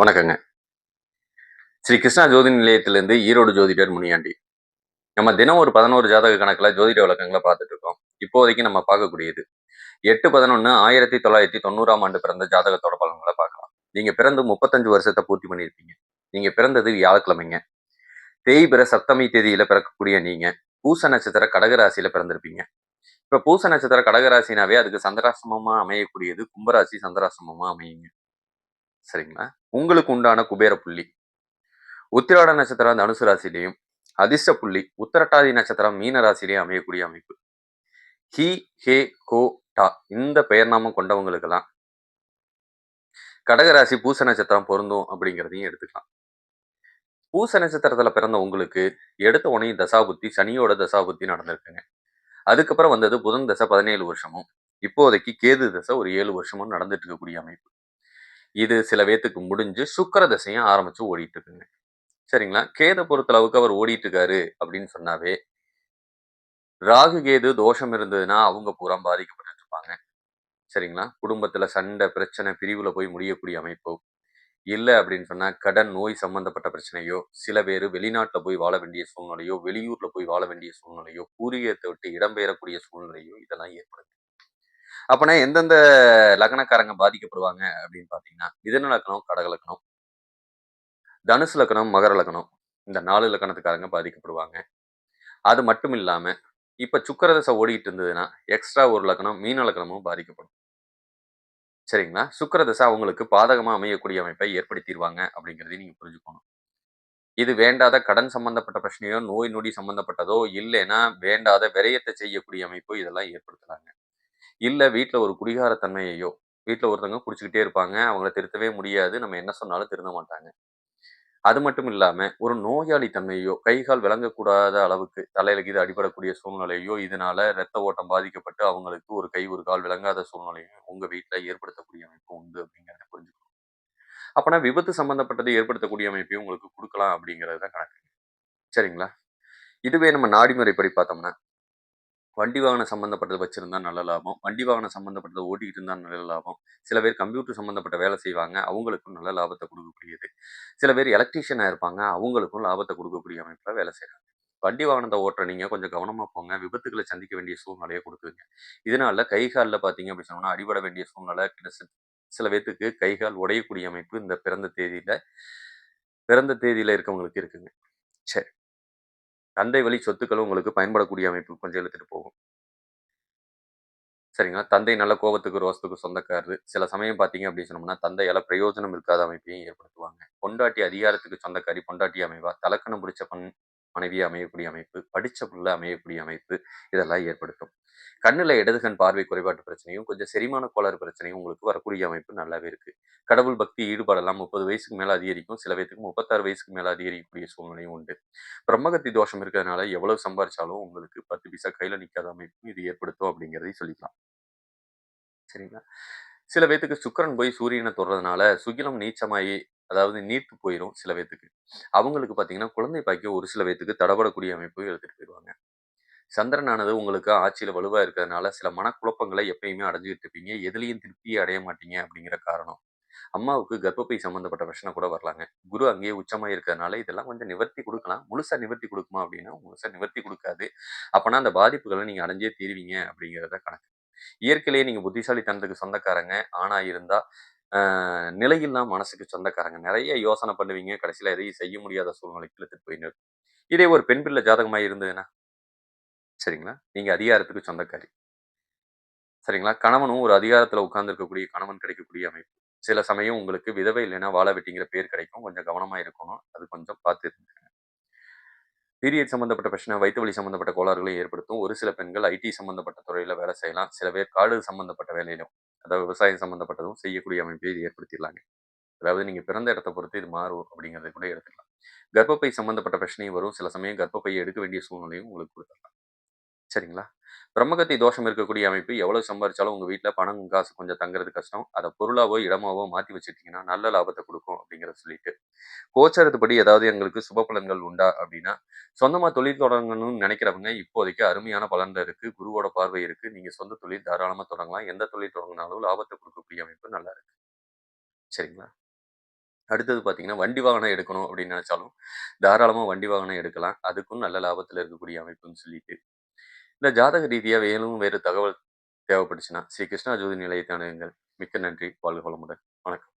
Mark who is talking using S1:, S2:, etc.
S1: வணக்கங்க. ஸ்ரீ கிருஷ்ணா ஜோதி நிலையத்திலிருந்து ஈரோடு ஜோதிடர் முனியாண்டி. நம்ம தினம் ஒரு பதினோரு ஜாதக கணக்குல ஜோதிட விளக்கங்களை பார்த்துட்டு இருக்கோம். இப்போதைக்கு நம்ம பார்க்கக்கூடியது. எட்டு பதினொன்று ஆயிரத்தி தொள்ளாயிரத்தி தொண்ணூறாம் ஆண்டு பிறந்த ஜாதகத்தோட பலன்களை பார்க்கலாம். நீங்க பிறந்து முப்பத்தஞ்சு வருஷத்தை பூர்த்தி பண்ணியிருப்பீங்க. நீங்க பிறந்தது வியாழக்கிழமைங்க. தேய்பிற சப்தமி தேதியில பிறக்கக்கூடிய நீங்க பூச நட்சத்திர கடகராசியில பிறந்திருப்பீங்க. இப்ப பூச நட்சத்திர கடகராசினாவே அதுக்கு சந்திராசிரமமாக அமையக்கூடியது கும்பராசி சந்திராசிரமமாக அமையுங்க. சரிங்களா? உங்களுக்கு உண்டான குபேர புள்ளி. உத்திராட நட்சத்திரம் தனுசு ராசிலையும் அதிர்ஷ்ட புள்ளி உத்திரட்டாதி நட்சத்திரம் மீன ராசிலையும் அமையக்கூடிய அமைப்பு. ஹி ஹே கோ டா இந்த பெயர் நாமம் கொண்டவங்களுக்கெல்லாம் கடகராசி பூச நட்சத்திரம் பொருந்தும் அப்படிங்கிறதையும் எடுத்துக்கலாம். பூச நட்சத்திரத்துல பிறந்த உங்களுக்கு எடுத்த உடனே தசாபுத்தி சனியோட தசாபுத்தி நடந்திருக்குங்க. அதுக்கப்புறம் வந்தது புதன் தசை பதினேழு வருஷமும் இப்போதைக்கு கேது தசை ஒரு ஏழு வருஷமும் நடந்துட்டு இருக்கக்கூடிய அமைப்பு. இது சில பேத்துக்கு முடிஞ்சு சுக்கர தசையும் ஆரம்பிச்சு ஓடிட்டு இருக்குங்க சரிங்களா? கேதை பொறுத்தளவுக்கு அவர் ஓடிட்டு இருக்காரு அப்படின்னு சொன்னாவே ராகு கேது தோஷம் இருந்ததுன்னா அவங்க பூரா பாதிக்கப்பட்டு இருப்பாங்க சரிங்களா? குடும்பத்துல சண்டை பிரச்சனை பிரிவுல போய் முடியக்கூடிய அமைப்போ. இல்லை அப்படின்னு சொன்னா கடன் நோய் சம்பந்தப்பட்ட பிரச்சனையோ சில பேர் வெளிநாட்டுல போய் வாழ வேண்டிய சூழ்நிலையோ வெளியூர்ல போய் வாழ வேண்டிய சூழ்நிலையோ பூரியத்தை விட்டு இடம்பெயரக்கூடிய சூழ்நிலையோ இதெல்லாம் ஏற்படுது. அப்போனா எந்தெந்த லக்னக்காரங்க பாதிக்கப்படுவாங்க அப்படின்னு பார்த்தீங்கன்னா மிதன லக்னம் கடக லக்னம் தனுசு லக்னம் மகர லக்னம் இந்த நாலு லக்கணத்துக்காரங்க பாதிக்கப்படுவாங்க. அது மட்டும் இல்லாமல் இப்போ சுக்கரதசை ஓடிக்கிட்டு இருந்ததுன்னா எக்ஸ்ட்ரா ஒரு லக்னம் மீன லக்னமும் பாதிக்கப்படும். சரிங்களா? சுக்கரதசை அவங்களுக்கு பாதகமாக அமையக்கூடிய அமைப்பை ஏற்படுத்திடுவாங்க அப்படிங்கிறதையும் நீங்கள் புரிஞ்சுக்கணும். இது வேண்டாத கடன் சம்பந்தப்பட்ட பிரச்சனையோ நோய் நொடி சம்பந்தப்பட்டதோ இல்லைன்னா வேண்டாத விரயத்தை செய்யக்கூடிய அமைப்போ இதெல்லாம் ஏற்படுத்துகிறாங்க இல்லை வீட்டில் ஒரு குடிகாரத்தன்மையையோ வீட்டில் ஒருத்தவங்க குடிச்சுக்கிட்டே இருப்பாங்க. அவங்கள திருத்தவே முடியாது. நம்ம என்ன சொன்னாலும் திருந்த மாட்டாங்க. அது மட்டும் இல்லாமல் ஒரு நோயாளி தன்மையோ கை கால் விளங்கக்கூடாத அளவுக்கு தலையில கீது அடிபடக்கூடிய சூழ்நிலையோ இதனால ரத்த ஓட்டம் பாதிக்கப்பட்டு அவங்களுக்கு ஒரு கை ஒரு கால் விளங்காத சூழ்நிலையும் உங்கள் வீட்டில் ஏற்படுத்தக்கூடிய அமைப்பு உண்டு அப்படிங்கிறத புரிஞ்சுக்கணும். அப்போனா விபத்து சம்பந்தப்பட்டது ஏற்படுத்தக்கூடிய அமைப்பையும் உங்களுக்கு கொடுக்கலாம் அப்படிங்கிறது தான் கணக்கு. சரிங்களா? இதுவே நம்ம நாடிமுறைப்படி பார்த்தோம்னா வண்டி வாகனம் சம்மந்தப்பட்டது வச்சுருந்தா நல்ல லாபம். வண்டி வாகனம் சம்மந்தப்பட்டதை ஓட்டிக்கிட்டு இருந்தால் நல்ல லாபம். சில பேர் கம்ப்யூட்டர் சம்மந்தப்பட்ட வேலை செய்வாங்க. அவங்களுக்கும் நல்ல லாபத்தை கொடுக்கக்கூடியது. சில பேர் எலக்ட்ரீஷியனாக இருப்பாங்க. அவங்களுக்கும் லாபத்தை கொடுக்கக்கூடிய அமைப்பில் வேலை செய்கிறாங்க வண்டி வாகனத்தை ஓட்டுற நீங்கள் கொஞ்சம் கவனமாக போங்க. விபத்துக்களை சந்திக்க வேண்டிய சூழ்நிலையை கொடுக்குதுங்க இதனால கை காலில் பார்த்தீங்க அப்படி சொன்னோம்னா அடிபட வேண்டிய சூழ்நிலை சில பேர்த்துக்கு கை கால் உடையக்கூடிய அமைப்பு இந்த பிறந்த தேதியில் பிறந்த தேதியில் இருக்கவங்களுக்கு இருக்குங்க. சரி. தந்தை வழி சொத்துக்களும் உங்களுக்கு பயன்படக்கூடிய அமைப்பு கொஞ்சம் இழுத்துட்டு போகும். சரிங்களா? தந்தை நல்ல கோபத்துக்கு ரோசத்துக்கு சொந்தக்காரரு. சில சமயம் பார்த்தீங்க அப்படின்னு சொன்னோம்னா தந்தையால பிரயோஜனம் இருக்காத அமைப்பையும் ஏற்படுத்துவாங்க. பொண்டாட்டி அதிகாரத்துக்கு சொந்தக்காரி பொண்டாட்டி அமைவா? தலக்கணம் பிடிச்ச பண் மனைவி அமையக்கூடிய அமைப்பு படித்த பிள்ளை அமையக்கூடிய அமைப்பு இதெல்லாம் ஏற்படுத்தும். கண்ணுல இடதுகண் பார்வை குறைபாட்டு பிரச்சனையும் கொஞ்சம் செரிமான கோளாறு பிரச்சனையும் உங்களுக்கு வரக்கூடிய அமைப்பு நல்லாவே இருக்கு. கடவுள் பக்தி ஈடுபாடெல்லாம் முப்பது வயசுக்கு மேல அதிகரிக்கும். சில பேத்துக்கு முப்பத்தாறு வயசுக்கு மேல அதிகரிக்கக்கூடிய சூழ்நிலையும் உண்டு. பிரம்மகத்தி தோஷம் இருக்கிறதுனால எவ்வளவு சம்பாரிச்சாலும் உங்களுக்கு பத்து பைசா கையில நிற்காத அமைப்பு இது ஏற்படுத்தும் அப்படிங்கிறதையும் சொல்லிக்கலாம். சரிங்களா? சில பேத்துக்கு சுக்கரன் போய் சூரியனை தொடுறதுனால சுகிலம் நீச்சமாயி அதாவது நீர்த்து போயிடும் சில பேத்துக்கு. அவங்களுக்கு பார்த்தீங்கன்னா குழந்தை பாக்கியம் ஒரு சில பேத்துக்கு தடபடக்கூடிய அமைப்பு எடுத்துட்டு போயிடுவாங்க சந்திரனானது உங்களுக்கு ஆட்சியில வலுவா இருக்கிறதுனால சில மனக்குழப்பங்களை எப்பயுமே அடைஞ்சிட்டு இருப்பீங்க. எதுலேயும் திருப்தியை அடைய மாட்டீங்க அப்படிங்கிற காரணம். அம்மாவுக்கு கர்ப்பப்பை சம்மந்தப்பட்ட பிரச்சனை கூட வரலாங்க. குரு அங்கேயே உச்சமா இருக்கிறதுனால இதெல்லாம் கொஞ்சம் நிவர்த்தி கொடுக்கலாம். முழுசா நிவர்த்தி கொடுக்குமா அப்படின்னா முழுசா நிவர்த்தி கொடுக்காது. அப்பனா அந்த பாதிப்புகளை நீங்க அடைஞ்சே தீருவீங்க அப்படிங்கிறத கணக்கு. இயற்கையிலேயே நீங்க புத்திசாலித்தனத்துக்கு சொந்தக்காரங்க. ஆனா இருந்தா நிலையில்லாம் மனசுக்கு சொந்தக்காரங்க. நிறைய யோசனை பண்ணுவீங்க. கடைசியில எதையும் செய்ய முடியாத சூழ்நிலைக்கு இழுத்துட்டு போயின்னு இதே ஒரு பெண் பிள்ளை ஜாதகமாக இருந்ததுன்னா சரிங்களா? நீங்க அதிகாரத்துக்கு சொந்தக்காரி. சரிங்களா? கணவனும் ஒரு அதிகாரத்துல உட்கார்ந்து இருக்கக்கூடிய கணவன் கிடைக்கக்கூடிய அமைப்பு. சில சமயம் உங்களுக்கு விதவை இல்லைன்னா வாழ வெட்டிங்கிற பேர் கிடைக்கும். கொஞ்சம் கவனமா இருக்கணும். அது கொஞ்சம் பார்த்து பீரியட் சம்மந்தப்பட்ட பிரச்சனை வயிற்று வலி சம்மந்தப்பட்ட கோளாறுகளை ஏற்படுத்தும். ஒரு சில பெண்கள் ஐடி சம்மந்தப்பட்ட துறையில் வேலை செய்யலாம். சில பேர் காடு சம்மந்தப்பட்ட வேலையிலும் அதாவது விவசாயம் சம்மந்தப்பட்டதும் செய்யக்கூடிய அமைப்பை இது ஏற்படுத்திடலாங்க. அதாவது நீங்கள் பிறந்த இடத்த பொறுத்து இது மாறும் அப்படிங்கிறத கூட எடுத்துக்கலாம். கர்ப்பப்பை சம்மந்தப்பட்ட பிரச்சனையும் வரும். சில சமயம் கர்ப்பப்பையை எடுக்க வேண்டிய சூழ்நிலையும் உங்களுக்கு கொடுத்துடலாம். சரிங்களா? பிரம்மகத்தி தோஷம் இருக்கக்கூடிய அமைப்பு எவ்வளவு சம்பாரிச்சாலும் உங்க வீட்டில் பணம் காசு கொஞ்சம் தங்குறது கஷ்டம். அதை பொருளாவோ இடமாவோ மாற்றி வச்சுட்டீங்கன்னா நல்ல லாபத்தை கொடுக்கும் அப்படிங்கிறத சொல்லிட்டு. கோச்சரத்துப்படி ஏதாவது எங்களுக்கு சுப பலன்கள் உண்டா அப்படின்னா சொந்தமா தொழில் தொடங்கணும்னு நினைக்கிறவங்க இப்போதைக்கு அருமையான பலன்கள் இருக்கு. குருவோட பார்வை இருக்கு. நீங்க சொந்த தொழில் தாராளமா தொடங்கலாம். எந்த தொழில் தொடங்கினாலும் லாபத்தை கொடுக்கக்கூடிய அமைப்பு நல்லா இருக்கு. சரிங்களா? அடுத்தது பார்த்தீங்கன்னா, வண்டி வாகனம் எடுக்கணும் அப்படின்னு நினச்சாலும் தாராளமாக வண்டி வாகனம் எடுக்கலாம். அதுக்கும் நல்ல லாபத்தில் இருக்கக்கூடிய அமைப்புன்னு சொல்லிட்டு. இந்த ஜாதக ரீதியாக வேணும் வேறு தகவல் தேவைப்பட்டுச்சுன்னா, ஸ்ரீ கிருஷ்ணா ஜோதி நிலையத்தை அணுகுங்கள். மிக்க நன்றி. வாழ்க வளமுடன். வணக்கம்.